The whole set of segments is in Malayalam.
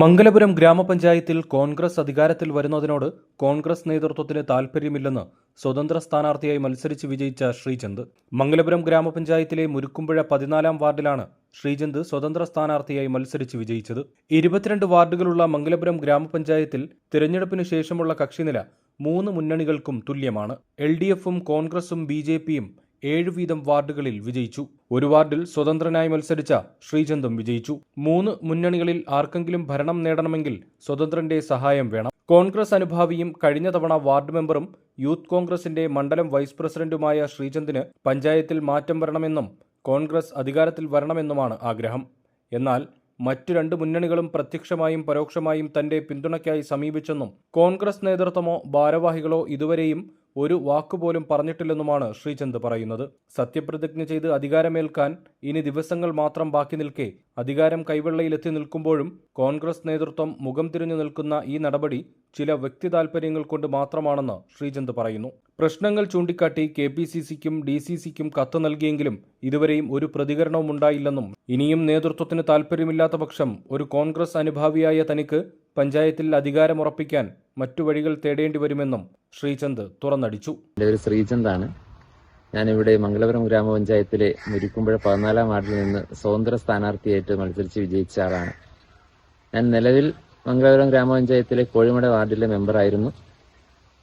മംഗലപുരം ഗ്രാമപഞ്ചായത്തിൽ കോൺഗ്രസ് അധികാരത്തിൽ വരുന്നതിനോട് കോൺഗ്രസ് നേതൃത്വത്തിന് താൽപ്പര്യമില്ലെന്ന് സ്വതന്ത്ര സ്ഥാനാർത്ഥിയായി മത്സരിച്ച് വിജയിച്ച ശ്രീചന്ദ്. മംഗലപുരം ഗ്രാമപഞ്ചായത്തിലെ മുരുക്കുമ്പുഴ പതിനാലാം വാർഡിലാണ് ശ്രീചന്ദ് സ്വതന്ത്ര സ്ഥാനാർത്ഥിയായി മത്സരിച്ച് വിജയിച്ചത്. ഇരുപത്തിരണ്ട് വാർഡുകളുള്ള മംഗലപുരം ഗ്രാമപഞ്ചായത്തിൽ തിരഞ്ഞെടുപ്പിനു ശേഷമുള്ള കക്ഷിനില മൂന്ന് മുന്നണികൾക്കും തുല്യമാണ്. എൽ ഡി എഫും കോൺഗ്രസും ബി ജെ പിയും ഏഴ് വീതം വാർഡുകളിൽ വിജയിച്ചു. ഒരു വാർഡിൽ സ്വതന്ത്രനായി മത്സരിച്ച ശ്രീചന്ദും വിജയിച്ചു. മൂന്ന് മുന്നണികളിൽ ആർക്കെങ്കിലും ഭരണം നേടണമെങ്കിൽ സ്വതന്ത്രന്റെ സഹായം വേണം. കോൺഗ്രസ് അനുഭാവിയും കഴിഞ്ഞ തവണ വാർഡ് മെമ്പറും യൂത്ത് കോൺഗ്രസിന്റെ മണ്ഡലം വൈസ് പ്രസിഡന്റുമായ ശ്രീചന്ദിന് പഞ്ചായത്തിൽ മാറ്റം വരണമെന്നും കോൺഗ്രസ് അധികാരത്തിൽ വരണമെന്നുമാണ് ആഗ്രഹം. എന്നാൽ മറ്റു രണ്ട് മുന്നണികളും പ്രത്യക്ഷമായും പരോക്ഷമായും തന്റെ പിന്തുണയ്ക്കായി സമീപിച്ചെന്നും കോൺഗ്രസ് നേതൃത്വമോ ഭാരവാഹികളോ ഇതുവരെയും ഒരു വാക്കുപോലും പറഞ്ഞിട്ടില്ലെന്നുമാണ് ശ്രീചന്ദ് പറയുന്നത്. സത്യപ്രതിജ്ഞ ചെയ്ത് അധികാരമേൽക്കാൻ ഇനി ദിവസങ്ങൾ മാത്രം ബാക്കി നിൽക്കെ അധികാരം കൈവെള്ളയിലെത്തി നിൽക്കുമ്പോഴും കോൺഗ്രസ് നേതൃത്വം മുഖം തിരിഞ്ഞു നിൽക്കുന്ന ഈ നടപടി ചില വ്യക്തി താൽപ്പര്യങ്ങൾ കൊണ്ട് മാത്രമാണെന്ന് ശ്രീചന്ദ് പറയുന്നു. പ്രശ്നങ്ങൾ ചൂണ്ടിക്കാട്ടി കെ പി സി സിക്കും ഡി സി സിക്കും കത്ത് നൽകിയെങ്കിലും ഇതുവരെയും ഒരു പ്രതികരണവും ഉണ്ടായില്ലെന്നും ഇനിയും നേതൃത്വത്തിന് താൽപ്പര്യമില്ലാത്ത പക്ഷം ഒരു കോൺഗ്രസ് അനുഭാവിയായ തനിക്ക് പഞ്ചായത്തിൽ അധികാരമുറപ്പിക്കാൻ മറ്റു വഴികൾ തേടേണ്ടി വരുമെന്നും ശ്രീചന്ദ് തുറന്നടിച്ചു. എന്റെ പേര് ശ്രീചന്ദാണ് ഞാനിവിടെ മംഗലപുരം ഗ്രാമപഞ്ചായത്തിലെ മുരിക്കുമ്പുഴ പതിനാലാം വാർഡിൽ നിന്ന് സ്വതന്ത്ര സ്ഥാനാർത്ഥിയായിട്ട് മത്സരിച്ച് വിജയിച്ച ആളാണ്. ഞാൻ നിലവിൽ മംഗലപുരം ഗ്രാമപഞ്ചായത്തിലെ കോഴിമട വാർഡിലെ മെമ്പറായിരുന്നു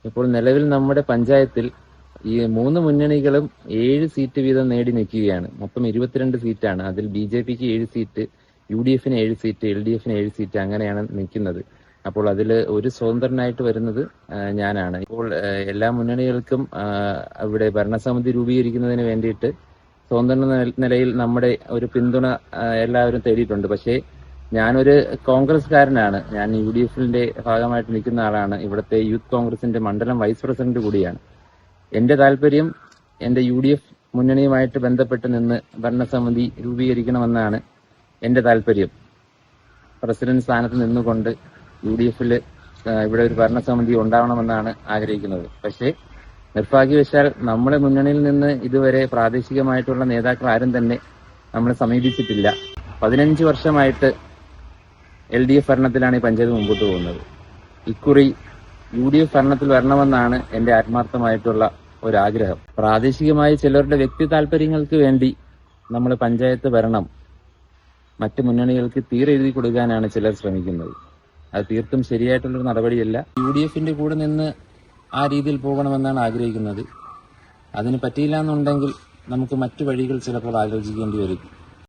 ഇപ്പോൾ നിലവിൽ നമ്മുടെ പഞ്ചായത്തിൽ ഈ മൂന്ന് മുന്നണികളും ഏഴ് സീറ്റ് വീതം നേടി നിൽക്കുകയാണ്. മൊത്തം ഇരുപത്തിരണ്ട് സീറ്റാണ്. അതിൽ ബി ജെ പിക്ക് ഏഴ് സീറ്റ് യു ഡി എഫിന് ഏഴ് സീറ്റ് എൽ ഡി എഫിന് ഏഴ് സീറ്റ് അങ്ങനെയാണ് നിൽക്കുന്നത്. അപ്പോൾ അതിൽ ഒരു സ്വതന്ത്രനായിട്ട് വരുന്നത് ഞാനാണ്. ഇപ്പോൾ എല്ലാ മുന്നണികൾക്കും ഇവിടെ ഭരണസമിതി രൂപീകരിക്കുന്നതിന് വേണ്ടിയിട്ട് സ്വതന്ത്ര നില- നിലയിൽ നമ്മുടെ ഒരു പിന്തുണ എല്ലാവരും തേടിയിട്ടുണ്ട്. പക്ഷേ ഞാനൊരു കോൺഗ്രസ്കാരനാണ് ഞാൻ യു ഡി എഫിന്റെ ഭാഗമായിട്ട് നിൽക്കുന്ന ആളാണ്. ഇവിടുത്തെ യൂത്ത് കോൺഗ്രസിന്റെ മണ്ഡലം വൈസ് പ്രസിഡന്റ് കൂടിയാണ്. എന്റെ താല്പര്യം എന്റെ യു ഡി എഫ് മുന്നണിയുമായിട്ട് ബന്ധപ്പെട്ട് നിന്ന് ഭരണസമിതി രൂപീകരിക്കണമെന്നാണ് എന്റെ താല്പര്യം. പ്രസിഡന്റ് സ്ഥാനത്ത് നിന്നുകൊണ്ട് യു ഡി എഫിൽ ഇവിടെ ഒരു ഭരണസമിതി ഉണ്ടാവണമെന്നാണ് ആഗ്രഹിക്കുന്നത്. പക്ഷേ നിർഭാഗ്യവശാൽ നമ്മുടെ മുന്നണിയിൽ നിന്ന് ഇതുവരെ പ്രാദേശികമായിട്ടുള്ള നേതാക്കൾ ആരും തന്നെ നമ്മളെ സമീപിച്ചിട്ടില്ല. പതിനഞ്ച് വർഷമായിട്ട് എൽ ഡി എഫ് ഭരണത്തിലാണ് ഈ പഞ്ചായത്ത് മുമ്പോട്ട് പോകുന്നത്. ഇക്കുറി യു ഡി എഫ് ഭരണത്തിൽ വരണമെന്നാണ് എന്റെ ആത്മാർത്ഥമായിട്ടുള്ള ഒരു ആഗ്രഹം പ്രാദേശികമായി ചിലരുടെ വ്യക്തി താല്പര്യങ്ങൾക്ക് വേണ്ടി നമ്മൾ പഞ്ചായത്ത് ഭരണം മറ്റ് മുന്നണികൾക്ക് തീരെഴുതി കൊടുക്കാനാണ് ചിലർ ശ്രമിക്കുന്നത്. അത് തീർത്തും ശരിയായിട്ടുള്ളൊരു നടപടിയല്ല. യു ഡി എഫിന്റെ കൂടെ നിന്ന് ആ രീതിയിൽ പോകണമെന്നാണ് ആഗ്രഹിക്കുന്നത്. അതിന് പറ്റിയില്ല എന്നുണ്ടെങ്കിൽ നമുക്ക് മറ്റു വഴികൾ ചിലപ്പോൾ ആലോചിക്കേണ്ടി വരും.